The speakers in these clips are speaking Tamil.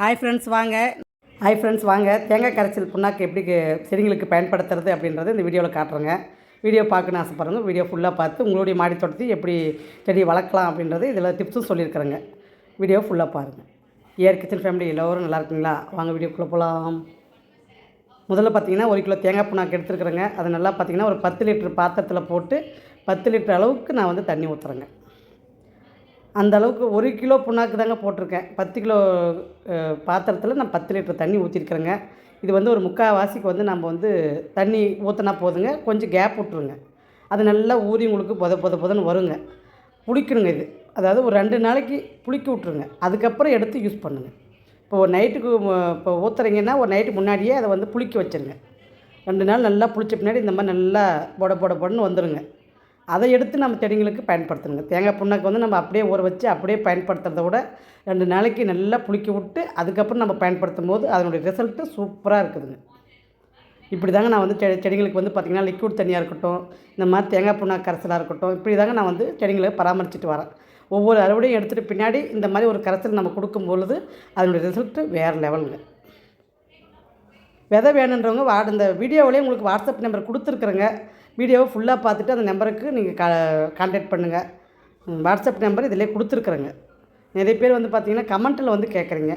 ஹாய் ஃப்ரெண்ட்ஸ் வாங்க. ஹாய் ஃப்ரெண்ட்ஸ் வாங்க. தேங்காய் கரைச்சல் புண்ணாக்கு எப்படி செடிங்களுக்கு பயன்படுத்துறது அப்படின்றத இந்த வீடியோவில் காட்டுறேங்க. வீடியோ பார்க்கணுன்னு ஆசைப்படுறவங்க வீடியோ ஃபுல்லாக பார்த்து உங்களுடைய மாடி தோட்டத்தை எப்படி செடி வளர்க்கலாம் அப்படின்றது இதில் டிப்ஸும் சொல்லியிருக்கிறேங்க. வீடியோ ஃபுல்லாக பாருங்கள் ஏர் கிச்சன் ஃபேமிலி எல்லோரும் நல்லா இருக்குங்களா? வாங்க வீடியோக்குள்ளே போகலாம் முதல்ல பார்த்தீங்கன்னா ஒரு கிலோ தேங்காய் புண்ணாக்கு எடுத்துருக்குறேங்க. அதை நல்லா பார்த்தீங்கன்னா ஒரு பத்து லிட்டர் பாத்திரத்தில் போட்டு பத்து லிட்டர் அளவுக்கு நான் வந்து தண்ணி ஊற்றுறேங்க அந்த அளவுக்கு ஒரு கிலோ புண்ணாக்கு தாங்க போட்டிருக்கேன். பத்து கிலோ பாத்திரத்தில் நான் பத்து லிட்டர் தண்ணி ஊற்றிருக்கிறேங்க இது வந்து ஒரு முக்கால் வாசிக்கு வந்து நம்ம வந்து தண்ணி ஊற்றினா போதுங்க. கொஞ்சம் கேப் விட்ருங்க அது நல்லா ஊறி உங்களுக்கு பொத பொத பொதன்னு வருங்க. புளிக்கணுங்க இது. அதாவது ஒரு ரெண்டு நாளைக்கு புளிக்க விட்ருங்க அதுக்கப்புறம் எடுத்து யூஸ் பண்ணுங்கள் இப்போ ஒரு நைட்டுக்கு இப்போ ஊற்றுறீங்கன்னா ஒரு நைட்டு முன்னாடியே அதை வந்து புளிக்க வச்சுருங்க. ரெண்டு நாள் நல்லா புளிச்ச பின்னாடி இந்த மாதிரி நல்லா பொட பொட பொடன்னு வந்துடுங்க அதை எடுத்து நம்ம செடிங்களுக்கு பயன்படுத்தணுங்க. தேங்காய் புண்ணாக்கு வந்து நம்ம அப்படியே ஊற வச்சு அப்படியே பயன்படுத்துறத விட ரெண்டு நாளைக்கு நல்லா புளிக்க விட்டு அதுக்கப்புறம் நம்ம பயன்படுத்தும் போது அதனுடைய ரிசல்ட்டு சூப்பராக இருக்குதுங்க. இப்படி தாங்க நான் வந்து செ செடிங்களுக்கு வந்து பார்த்திங்கன்னா லிக்விட் தண்ணியாக இருக்கட்டும் இந்த மாதிரி தேங்காய் புண்ணாக்கு கரைசலாக இருக்கட்டும் இப்படி தாங்க நான் வந்து செடிங்களை பராமரிச்சுட்டு வரேன். ஒவ்வொரு அறுவடையும் எடுத்துகிட்டு பின்னாடி இந்த மாதிரி ஒரு கரைசல் நம்ம கொடுக்கும் பொழுது அதனுடைய ரிசல்ட்டு வேறு லெவலுங்க விதை வேணுன்றவங்க வா இந்த வீடியோவிலே உங்களுக்கு வாட்ஸ்அப் நம்பர் கொடுத்துருக்குறேங்க. வீடியோவை ஃபுல்லாக பார்த்துட்டு அந்த நம்பருக்கு நீங்கள் கா கான்டாக்ட் பண்ணுங்கள் வாட்ஸ்அப் நம்பர் இதிலே கொடுத்துருக்குறேங்க. நிறைய பேர் வந்து பார்த்தீங்கன்னா கமெண்ட்டில் வந்து கேட்குறீங்க.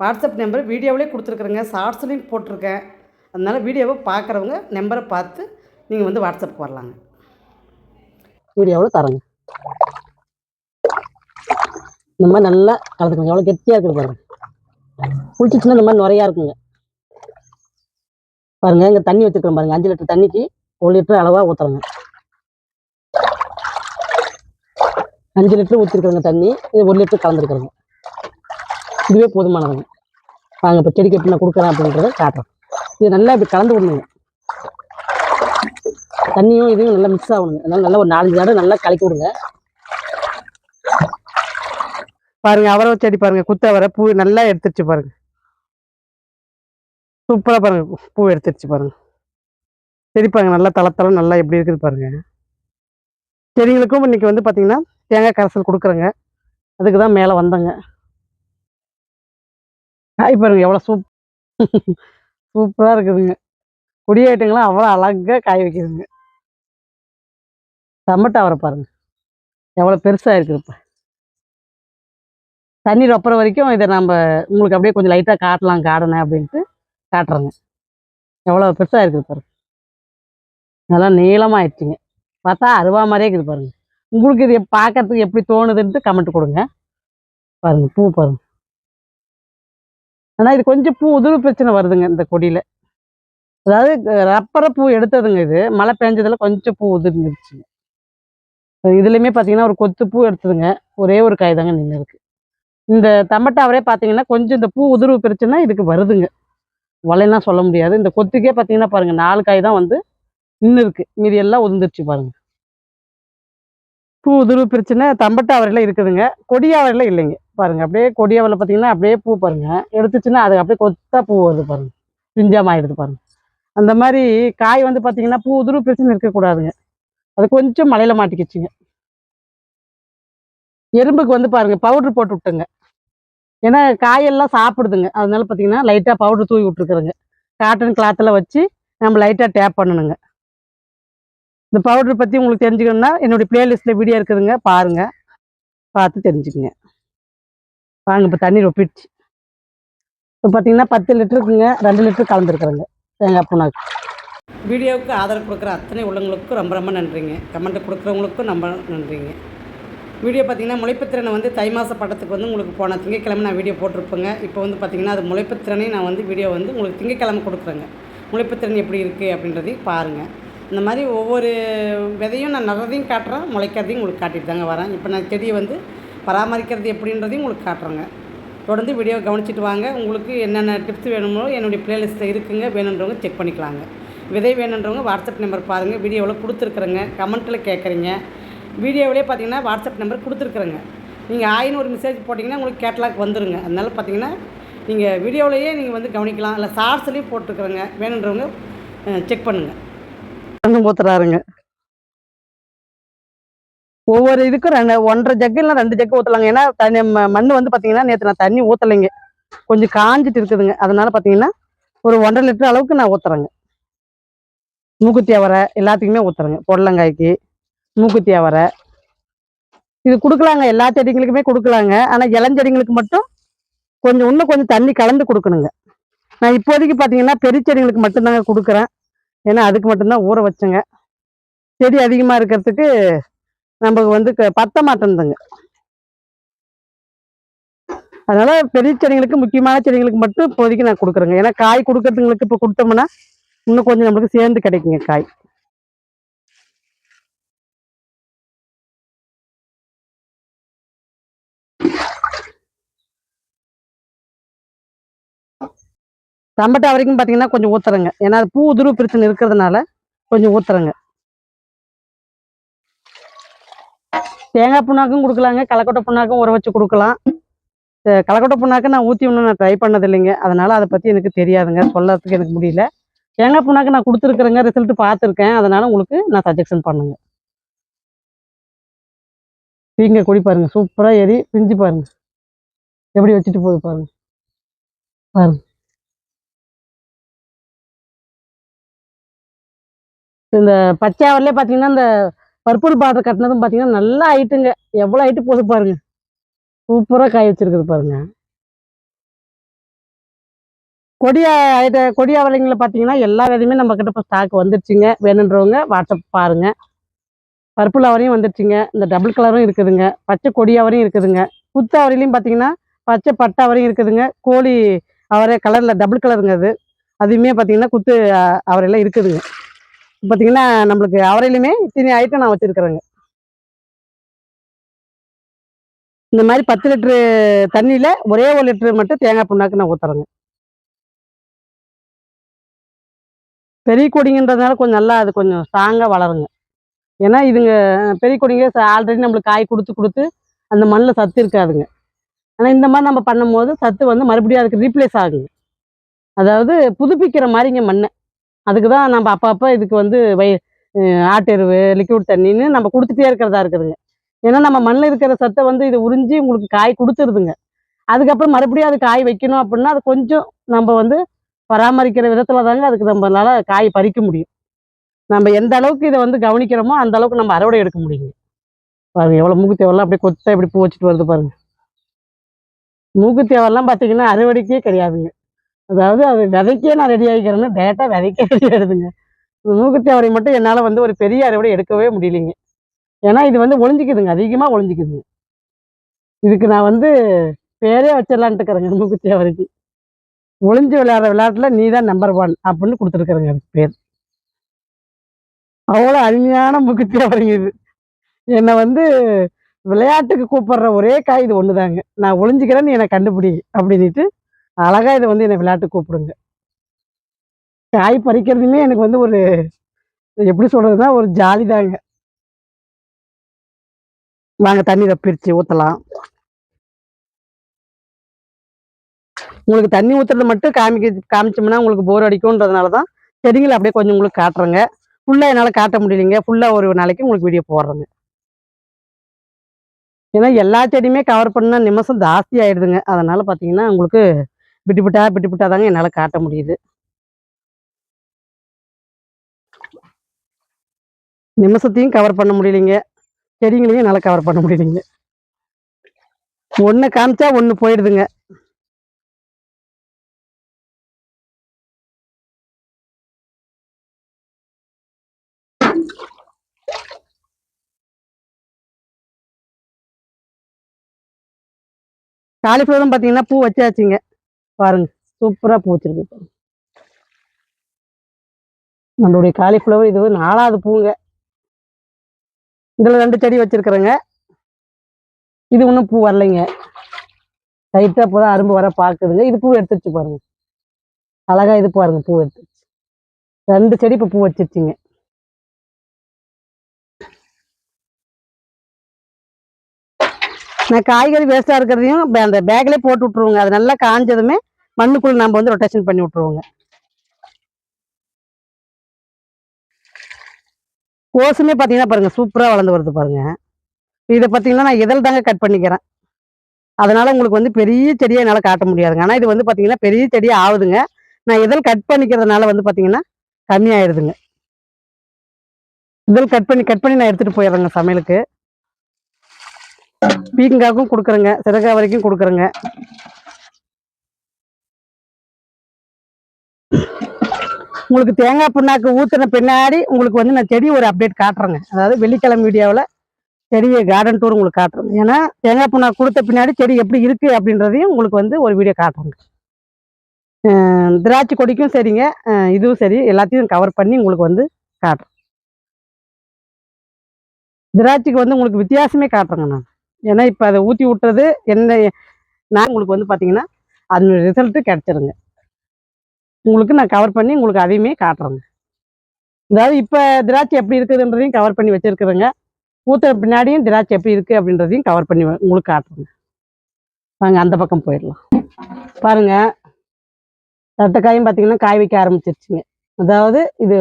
வாட்ஸ்அப் நம்பர் வீடியோவிலே கொடுத்துருக்குறேங்க. ஷார்ட்ஸ்லையும் போட்டிருக்கேன். அதனால் வீடியோவை பார்க்குறவங்க நம்பரை பார்த்து நீங்கள் வந்து வாட்ஸ்அப்புக்கு வரலாங்க. வீடியோவில் தரேங்க. இந்த மாதிரி நல்லா கலந்துக்கோங்க. எவ்வளோ கெட்டியாக இருக்குது பாருங்கள் குளிச்சிச்சுன்னா இந்த மாதிரி நிறையா இருக்குங்க. பாருங்க இங்கே தண்ணி வச்சுருக்கோம் பாருங்க. அஞ்சு லிட்டர் தண்ணிக்கு ஒரு லிட்டர் அளவாக ஊற்றுறேங்க அஞ்சு லிட்டர் ஊற்றிருக்கிறோங்க தண்ணி இது ஒரு லிட்டர் கலந்துருக்குறோங்க இதுவே போதுமானதுங்க வாங்க இப்போ செடிக்கு எப்படி நான் கொடுக்குறேன் அப்படின்றத காட்டுறேன். இது நல்லா இப்படி கலந்து விடணுங்க தண்ணியும் இதையும் நல்லா மிக்ஸ் ஆகணுங்க அதனால் நல்லா ஒரு நாலஞ்சு தடவை நல்லா கலக்கி விடுங்க. பாருங்க அவரை செடி பாருங்க குத்தவரை பூ நல்லா எடுத்துருச்சு பாருங்க. சூப்பராக பாருங்க பூ எடுத்துருச்சு பாருங்க. செடி பாருங்க நல்லா தளத்தளம் நல்லா எப்படி இருக்குது பாருங்க. செடிகளுக்கும் இன்னைக்கு வந்து பார்த்திங்கன்னா தேங்காய் கரைசல் கொடுக்குறேங்க. அதுக்கு தான் மேலே வந்தேங்க. காய் பாருங்க எவ்வளோ சூப் சூப்பராக இருக்குதுங்க. கொடியேட்டுங்களாம் அவ்வளோ அழகாக காய் வைக்குதுங்க. டமட்டோ அவரை பாருங்க. எவ்வளோ பெருசாக இருக்குதுப்பா. தண்ணி ரொப்புற வரைக்கும் இதை நம்ம உங்களுக்கு அப்படியே கொஞ்சம் லைட்டாக காட்டலாம் காடனை அப்படின்ட்டு காட்டுறேங்க. எவ்வளோ பெருசாக இருக்குது பாருங்க. நல்லா நீளமாக ஆயிடுச்சுங்க பார்த்தா அருவா மாதிரியே இருக்குது பாருங்கள் உங்களுக்கு இது பார்க்கறதுக்கு எப்படி தோணுதுன்ட்டு கமெண்ட் கொடுங்க. பாருங்க பூ பாருங்க. ஆனால் இது கொஞ்சம் பூ உதிர்வு பிரச்சனை வருதுங்க இந்த கொடியில். அதாவது ரப்பரை பூ எடுத்ததுங்க இது. மழை பெஞ்சதில் கொஞ்சம் பூ உதிர்ந்துருச்சுங்க. இதுலேயுமே பார்த்தீங்கன்னா ஒரு கொத்து பூ எடுத்ததுங்க. ஒரே ஒரு காய் தாங்க நின்று இருக்கு இந்த தம்பட்டாவரே பார்த்தீங்கன்னா கொஞ்சம் இந்த பூ உதிர்வு பிரச்சனை இதுக்கு வருதுங்க. வலையெல்லாம் சொல்ல முடியாது. இந்த கொத்துக்கே பார்த்தீங்கன்னா பாருங்கள் நாலு காய் தான் வந்து இன்னும் இருக்கு. மீதி எல்லாம் உதிர்ந்துருச்சு பாருங்க. பூ உதிர்வு பிரச்சனை தம்பட்டாவரையில் இருக்குதுங்க. கொடியாவரையில் இல்லைங்க. பாருங்க அப்படியே கொடியாவரில் பார்த்தீங்கன்னா அப்படியே பூ பாருங்க. எடுத்துச்சுன்னா அது அப்படியே கொத்தா பூ வருது பாருங்க. பிஞ்சமாயிடுது பாருங்க. அந்த மாதிரி காய் வந்து பார்த்தீங்கன்னா பூ உதிர்வு பிரச்சனை இருக்கக்கூடாதுங்க அது கொஞ்சம் மலையில மாட்டிக்கிச்சுங்க. எறும்புக்கு வந்து பாருங்க பவுடர் போட்டு விட்டுங்க ஏன்னா காயெல்லாம் சாப்பிடுதுங்க. அதனால பார்த்தீங்கன்னா லைட்டாக பவுடர் தூவி விட்டுருக்குறேங்க. காட்டன் கிளாத்தில் வச்சு நம்ம லைட்டாக டேப் பண்ணணுங்க. இந்த பவுடர் பற்றி உங்களுக்கு தெரிஞ்சுக்கணும்னா என்னுடைய பிளேலிஸ்ட்டில் வீடியோ இருக்குதுங்க. பாருங்கள் பார்த்து தெரிஞ்சுக்குங்க. வாங்க இப்போ தண்ணி ரொப்பிடுச்சு இப்போ பார்த்தீங்கன்னா பத்து லிட்டருக்குங்க ரெண்டு லிட்டர் கலந்துருக்குறேங்க. தேங்காய் புண்ணாக்கு வீடியோவுக்கு ஆதரவு கொடுக்குற அத்தனை உள்ளவங்களுக்கும் ரொம்ப ரொம்ப நன்றிங்க. கமெண்ட் கொடுக்குறவங்களுக்கும் ரொம்ப நன்றிங்க. வீடியோ பார்த்தீங்கன்னா முளைப்புத்திறனை வந்து தை மாத படத்துக்கு வந்து உங்களுக்கு போன திங்கக்கிழமை நான் வீடியோ போட்டிருப்பேங்க. இப்போ வந்து பார்த்தீங்கன்னா அது முளைப்புத்திறனை நான் வந்து வீடியோ வந்து உங்களுக்கு திங்கக்கிழமை கொடுக்குறேங்க. முளைப்புத்திறன் எப்படி இருக்குது அப்படின்றதையும் பாருங்கள் இந்த மாதிரி ஒவ்வொரு விதையும் நான் நடுறதையும் காட்டுறேன் முளைக்கிறதையும் உங்களுக்கு காட்டிட்டு தாங்க வரேன். இப்போ நான் செடியை வந்து பராமரிக்கிறது எப்படின்றதையும் உங்களுக்கு காட்டுறேங்க. தொடர்ந்து வீடியோ கவனிச்சிட்டு வாங்க. உங்களுக்கு என்னென்ன டிப்ஸ் வேணுமோ என்னுடைய பிளேலிஸ்ட்டில் இருக்குங்க. வேணுன்றவங்க செக் பண்ணிக்கலாங்க. விதை வேணுன்றவங்க வாட்ஸ்அப் நம்பர் பாருங்கள் வீடியோவில் கொடுத்துருக்குறேங்க. கமெண்ட்டில் கேட்குறீங்க. வீடியோவிலே பார்த்தீங்கன்னா வாட்ஸ்அப் நம்பர் கொடுத்துருக்குறேங்க. நீங்கள் ஆயின்னு ஒரு மெசேஜ் போட்டிங்கன்னா உங்களுக்கு கேட்லாக் வந்துருங்க. அதனால பார்த்தீங்கன்னா நீங்கள் வீடியோவிலேயே நீங்கள் வந்து கவனிக்கலாம். இல்லை ஷார்ட்ஸ்லேயும் போட்டிருக்குறேங்க. வேணுன்றவங்க செக் பண்ணுங்கள் ரெண்டு ஊத்துறாருங்க. ஒவ்வொரு இதுக்கும் ரெண்டு ஒன்றரை ஜக்கு இல்லை ரெண்டு ஜக்கு ஊற்றலாங்க ஏன்னா தண்ணி ம- வந்து பார்த்தீங்கன்னா நேற்று நான் தண்ணி ஊற்றலைங்க கொஞ்சம் காஞ்சிட்டு இருக்குதுங்க. அதனால பார்த்தீங்கன்னா ஒரு ஒன்றரை லிட்டர் அளவுக்கு நான் ஊற்றுறேங்க மூக்குத்தி அவரை எல்லாத்துக்குமே ஊற்றுறேங்க புடலங்காய்க்கு மூக்குத்தி அவரை. இது கொடுக்கலாங்க. எல்லா செடிங்களுக்குமே கொடுக்கலாங்க. ஆனால் இளஞ்செடிங்களுக்கு மட்டும் கொஞ்சம் இன்னும் கொஞ்சம் தண்ணி கலந்து கொடுக்கணுங்க. நான் இப்போதைக்கு பார்த்தீங்கன்னா பெரிய செடிங்களுக்கு மட்டும்தாங்க கொடுக்குறேன். ஏன்னா அதுக்கு மட்டும்தான் ஊற வச்சேங்க. செடி அதிகமாக இருக்கிறதுக்கு நமக்கு வந்து க- பத்த மாட்டேங்குதுங்க அதனால பெரிய செடிங்களுக்கு முக்கியமான செடிங்களுக்கு மட்டும் இப்போதைக்கு நான் கொடுக்குறேங்க. ஏன்னா காய் கொடுக்கறதுங்களுக்கு இப்போ கொடுத்தோம்னா இன்னும் கொஞ்சம் நம்மளுக்கு சேர்ந்து கிடைக்குங்க காய். தம்பட்டை வரைக்கும் பார்த்தீங்கன்னா கொஞ்சம் ஊத்துறேங்க. ஏன்னா அது பூ உதிர்வு பிரச்சனை இருக்கிறதுனால கொஞ்சம் ஊத்துறேங்க. தேங்காய் புண்ணாக்கும் கொடுக்கலாங்க. கலக்கொட்டை புண்ணாக்கும் ஊற வச்சு கொடுக்கலாம். கலக்கொட்டை புண்ணாக்கு நான் ஊற்றி ஒன்றும் நான் ட்ரை பண்ணது இல்லைங்க அதனால் அதை பற்றி எனக்கு தெரியாதுங்க. சொல்லறதுக்கு எனக்கு முடியல. தேங்காய் புண்ணாக்கு நான் கொடுத்துருக்குறேங்க. ரிசல்ட் பார்த்துருக்கேன் அதனால் உங்களுக்கு நான் சஜஷன் பண்ணுங்க. பீங்க கொடி பாருங்க. சூப்பராக ஏறி பிரிஞ்சு பாருங்க. எப்படி வச்சுட்டு போகுது பாருங்க. பாருங்க. இந்த பச்சை பார்த்தீங்கன்னா இந்த பர்பிள் பார்டர் கட்டினதும் பார்த்தீங்கன்னா நல்லா ஹைட்டுங்க எவ்வளோ ஹைட்டு போது பாருங்க. சூப்பராக காய் வச்சிருக்குது பாருங்க. கொடியா ஐட்ட கொடி அவரைங்களை பார்த்தீங்கன்னா எல்லா விதையுமே நம்ம கிட்ட இப்போ ஸ்டாக் வந்துருச்சுங்க. வேணுன்றவங்க வாட்ஸ்அப் பாருங்க. பர்பிள் அவரையும் வந்துருச்சுங்க. இந்த டபுள் கலரும் இருக்குதுங்க. பச்சை கொடி அவரையும் இருக்குதுங்க. புத்த அவரையிலையும் பார்த்தீங்கன்னா பச்சை பட்டை அவரையும் இருக்குதுங்க. கோழி அவரை கலரில் டபுள் கலருங்க அது. அதுவுமே பார்த்தீங்கன்னா குத்து அவரையெல்லாம் இருக்குதுங்க. பார்த்தீங்கன்னா நம்மளுக்கு அவரையிலுமே இத்தனை ஐட்டம் நான் வச்சிருக்கிறேங்க. இந்த மாதிரி பத்து லிட்டரு தண்ணியில் ஒரே ஒரு லிட்டரு மட்டும் தேங்காய் புண்ணாக்கு நான் ஊற்றுறேங்க பெரிய கொடிங்கன்றதுனால கொஞ்சம் நல்லா அது கொஞ்சம் ஸ்ட்ராங்காக வளருங்க. ஏன்னா இதுங்க பெரிய கொடிங்க ஆல்ரெடி நம்மளுக்கு காய் கொடுத்து கொடுத்து அந்த மண்ணில் சத்து இருக்காதுங்க. ஆனால் இந்த மாதிரி நம்ம பண்ணும்போது சத்து வந்து மறுபடியும் அதுக்கு ரீப்ளேஸ் ஆகுங்க. அதாவது புதுப்பிக்கிற மாதிரிங்க மண்ணை. அதுக்கு தான் நம்ம அப்பப்போ இதுக்கு வந்து வை ஆட்டெருவு ஆட்டு எருவு லிக்விட் தண்ணின்னு நம்ம கொடுத்துட்டே இருக்கிறதா இருக்குதுங்க. ஏன்னா நம்ம மண்ணில் இருக்கிற சத்தை வந்து இது உறிஞ்சி உங்களுக்கு காய் கொடுத்துருதுங்க. அதுக்கப்புறம் மறுபடியும் அது காய் வைக்கணும் அப்படின்னா அது கொஞ்சம் நம்ம வந்து பராமரிக்கிற விதத்தில் தாங்க அதுக்கு நம்மளால காய் பறிக்க முடியும். நம்ம எந்த அளவுக்கு இதை வந்து கவனிக்கிறோமோ அந்த அளவுக்கு நம்ம அறுவடை எடுக்க முடியுங்க. பாருங்க எவ்வளோ மூக்குத்தேவெல்லாம் அப்படியே கொத்தா இப்படி பூ வச்சுட்டு வருது பாருங்க. மூக்குத்தேவெல்லாம் பார்த்தீங்கன்னா அறுவடைக்கே கிடையாதுங்க. அதாவது அது விதைக்கே நான் ரெடி ஆகிக்கிறேன்னு டேரெக்டாக விதைக்கே ரெடி ஆகிடுதுங்க மூக்குத்தேவரை மட்டும் என்னால் வந்து ஒரு பெரிய அறுவடை எடுக்கவே முடியலைங்க. ஏன்னா இது வந்து ஒளிஞ்சிக்குதுங்க அதிகமாக ஒளிஞ்சிக்குதுங்க இதுக்கு நான் வந்து பேரே வச்சிடலான்ட்டு இருக்கிறேங்க மூக்குத்தேவரைக்கு ஒளிஞ்சு விளையாடுற விளையாட்டில் நீ தான் நம்பர் ஒன் அப்படின்னு கொடுத்துருக்குறேங்க அதுக்கு பேர். அவ்வளோ அருமையான மூக்குத்தேவரைங்க இது. என்னை வந்து விளையாட்டுக்கு கூப்பிடுற ஒரே காய் இது ஒன்று தாங்க நான் ஒளிஞ்சிக்கிறேன்னு என்னை கண்டுபிடி அப்படின்ட்டு அழகாக இதை வந்து என்னை விளையாட்டு கூப்பிடுங்க. காய் பறிக்கிறதுமே எனக்கு வந்து ஒரு எப்படி சொல்கிறதுனா ஒரு ஜாலி தாங்க. நாங்கள் தண்ணீரை பிரித்து ஊற்றலாம் உங்களுக்கு தண்ணி ஊற்றுறது மட்டும் காமிக்க காமிச்சோம்னா உங்களுக்கு போர் அடிக்கும்ன்றதுனால தான் செடிங்களை அப்படியே கொஞ்சம் உங்களுக்கு காட்டுறேங்க. ஃபுல்லாக என்னால் காட்ட முடியலைங்க. ஃபுல்லாக ஒரு நாளைக்கு உங்களுக்கு வீடியோ போடுறேங்க. ஏன்னா எல்லா செடியுமே கவர் பண்ணால் நிமிஷம் ஜாஸ்தி ஆயிடுதுங்க. அதனால் பார்த்தீங்கன்னா உங்களுக்கு விட்டு விட்டா விட்டு விட்டா தாங்க என்னால் காட்ட முடியுது. நிமிஷத்தையும் கவர் பண்ண முடியலைங்க. செடிங்களையும் என்னால் கவர் பண்ண முடியலைங்க. ஒன்று காமிச்சா ஒன்று போயிடுதுங்க. காலிஃப்ளவரும் பார்த்தீங்கன்னா பூ வச்சாச்சுங்க. பாருங்க சூப்பராக பூச்சிருக்கு நம்மளுடைய காலிஃப்ளவர் இது நாலாவது பூங்க. இதில் ரெண்டு செடி வச்சிருக்கிறேங்க. இது ஒன்றும் பூ வரலைங்க. லைட்டாக இப்போ தான் அரும்பு வர பார்க்குதுங்க. இது பூ எடுத்துருச்சு பாருங்க. அழகா இது பாருங்க பூ எடுத்துருச்சு. ரெண்டு செடி இப்போ பூ வச்சிருச்சுங்க. நான் காய்கறி வேஸ்ட்டாக இருக்கிறதையும் அந்த பேக்லேயே போட்டு விட்ருவோங்க அது நல்லா காஞ்சதுமே மண்ணுக்குள்ளே நம்ம வந்து ரொட்டேஷன் பண்ணி விட்ருவோங்க கோசுமே பார்த்தீங்கன்னா பாருங்க சூப்பராக வளர்ந்து வருது பாருங்க. இதை பார்த்தீங்கன்னா நான் இதழ் தாங்க கட் பண்ணிக்கிறேன். அதனால் உங்களுக்கு வந்து பெரிய செடியை என்னால் காட்ட முடியாதுங்க. ஆனால் இது வந்து பார்த்தீங்கன்னா பெரிய செடியாக ஆகுதுங்க. நான் இதழ் கட் பண்ணிக்கிறதுனால வந்து பார்த்தீங்கன்னா கம்மியாயிடுதுங்க இதழ் கட் பண்ணி கட் பண்ணி நான் எடுத்துகிட்டு போயிடுறேங்க சமையலுக்கு. பீக்கங்காய்க்கும் கொடுக்குறேங்க சிறகா வரைக்கும் கொடுக்குறேங்க. உங்களுக்கு தேங்காய் புண்ணாக்கு ஊற்றின பின்னாடி உங்களுக்கு வந்து நான் செடி ஒரு அப்டேட் காட்டுறேங்க. அதாவது வெள்ளிக்கிழமை வீடியோவில் செடியை கார்டன் டூர் உங்களுக்கு காட்டுறோம் ஏன்னா தேங்காய் புண்ணாக்கு கொடுத்த பின்னாடி செடி எப்படி இருக்குது அப்படின்றதையும் உங்களுக்கு வந்து ஒரு வீடியோ காட்டுறேங்க. திராட்சை கொடிக்கும் சரிங்க. இதுவும் சரி. எல்லாத்தையும் கவர் பண்ணி உங்களுக்கு வந்து காட்டுறேன். திராட்சைக்கு வந்து உங்களுக்கு வித்தியாசமே காட்டுறேங்க நான். ஏன்னா இப்போ அதை ஊற்றி விட்டுறது என்ன நான் உங்களுக்கு வந்து பார்த்தீங்கன்னா அதனுடைய ரிசல்ட்டு கிடச்சிருங்க. உங்களுக்கு நான் கவர் பண்ணி உங்களுக்கு அதையுமே காட்டுறேங்க. அதாவது இப்போ திராட்சை எப்படி இருக்குதுன்றதையும் கவர் பண்ணி வச்சுருக்குறேங்க. ஊற்றுற பின்னாடியும் திராட்சை எப்படி இருக்குது அப்படின்றதையும் கவர் பண்ணி உங்களுக்கு காட்டுறேங்க. வாங்க அந்த பக்கம் போயிடலாம். பாருங்க. தட்டைக்காயும் பார்த்தீங்கன்னா காய் வைக்க ஆரம்பிச்சிருச்சுங்க. அதாவது இது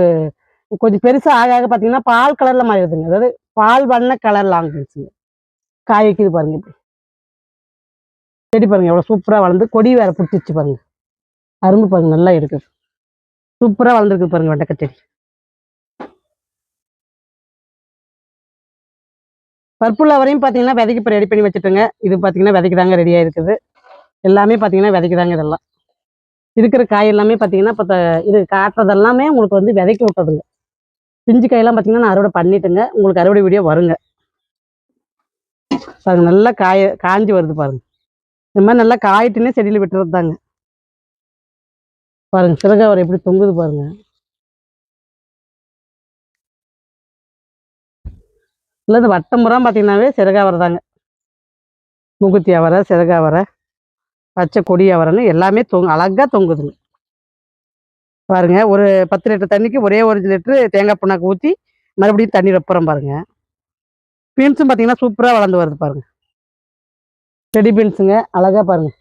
கொஞ்சம் பெருசாக ஆக ஆக பார்த்தீங்கன்னா பால் கலரில் மாறிடுதுங்க. அதாவது பால் வண்ண கலரில் ஆங்கிடுச்சுங்க காய் வைக்கிது பாருங்க இப்படி. செடி பாருங்க எவ்வளோ சூப்பராக வளர்ந்து கொடி வேற பிடிச்சிச்சு பாருங்க. அரும்பு பாருங்க நல்லா இருக்குது சூப்பராக வளர்ந்துருக்கு பாருங்க வெண்டைக்காய் செடி வரையும் பார்த்தீங்கன்னா விதைக்கு இப்போ ரெடி பண்ணி வச்சுட்டுங்க. இது பார்த்தீங்கன்னா விதைக்கு தாங்க ரெடியாக இருக்குது எல்லாமே பார்த்தீங்கன்னா விதைக்கு தாங்க இதெல்லாம். இருக்கிற காய் எல்லாமே பார்த்தீங்கன்னா இப்போ இது காட்டுறது எல்லாமே உங்களுக்கு வந்து விதைக்கு விட்டதுங்க. பிஞ்சு காயெல்லாம் பார்த்தீங்கன்னா நான் அறுவடை பண்ணிட்டுங்க. உங்களுக்கு அறுவடை வீடியோ வருங்க. பாருங்க நல்லா காய காஞ்சி வருது பாருங்க. இந்த மாதிரி நல்லா காயிட்டுனே செடியில் விட்டுறது தாங்க பாருங்க சிறகாவரம் எப்படி தொங்குது பாருங்க. இல்லை இந்த வட்டம் புறம் பார்த்தீங்கன்னாவே சிறகாவரை தாங்க. மூக்குத்தி அவரை சிறகாவரை பச்சை கொடி அவரைன்னு எல்லாமே தொங்கு அழகாக தொங்குதுங்க. பாருங்க ஒரு பத்து லிட்டர் தண்ணிக்கு ஒரே ஒரு லிட்டரு தேங்காய் புண்ணாக்கு ஊற்றி மறுபடியும் தண்ணி வைப்புறோம் பாருங்க. பீன்ஸும் பார்த்தீங்கன்னா சூப்பராக வளர்ந்து வருது பாருங்க. செடி பீன்ஸுங்க அழகாக பாருங்க.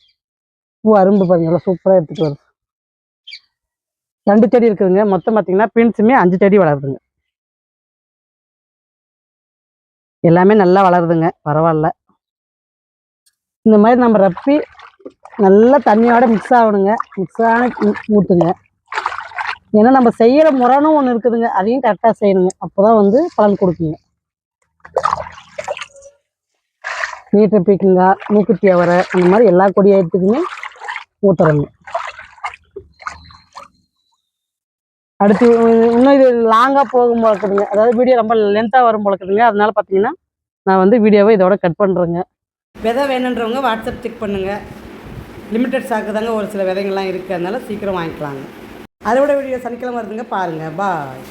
பூ அரும்பு பாருங்க எல்லாம் சூப்பராக எடுத்துகிட்டு வருது. ரெண்டு செடி இருக்குதுங்க. மொத்தம் பார்த்தீங்கன்னா பீன்ஸுமே அஞ்சு செடி வளருதுங்க. எல்லாமே நல்லா வளருதுங்க. பரவாயில்ல. இந்த மாதிரி நம்ம ரப்பி நல்லா தண்ணியோட மிக்ஸ் ஆகணுங்க. மிக்ஸ் ஆன ஊற்றுங்க ஏன்னா நம்ம செய்கிற முறைன்னு ஒன்று இருக்குதுங்க. அதையும் கரெக்டாக செய்யணுங்க. அப்போ தான் வந்து பலன் கொடுக்குங்க. நீட்டை பீக்குங்க மூக்குத்தி அவரை அந்த மாதிரி எல்லா கொடி ஐட்டத்துக்குமே ஊற்றுறோங்க அடுத்து இன்னும் இது லாங்காக போகும் போல இருக்குதுங்க. அதாவது வீடியோ ரொம்ப லென்த்தாக வரும் போல இருக்குதுங்க. அதனால பார்த்தீங்கன்னா நான் வந்து வீடியோவை இதோட கட் பண்ணுறேங்க விதை வேணுன்றவங்க வாட்ஸ்அப் செக் பண்ணுங்கள் லிமிட்டட் ஸ்டாக்கு தாங்க ஒரு சில விதைங்கள்லாம் இருக்குது அதனால சீக்கிரம் வாங்கிக்கலாங்க. அதோட வீடியோ சனிக்கிழமை வருதுங்க. பாருங்கள் பாய்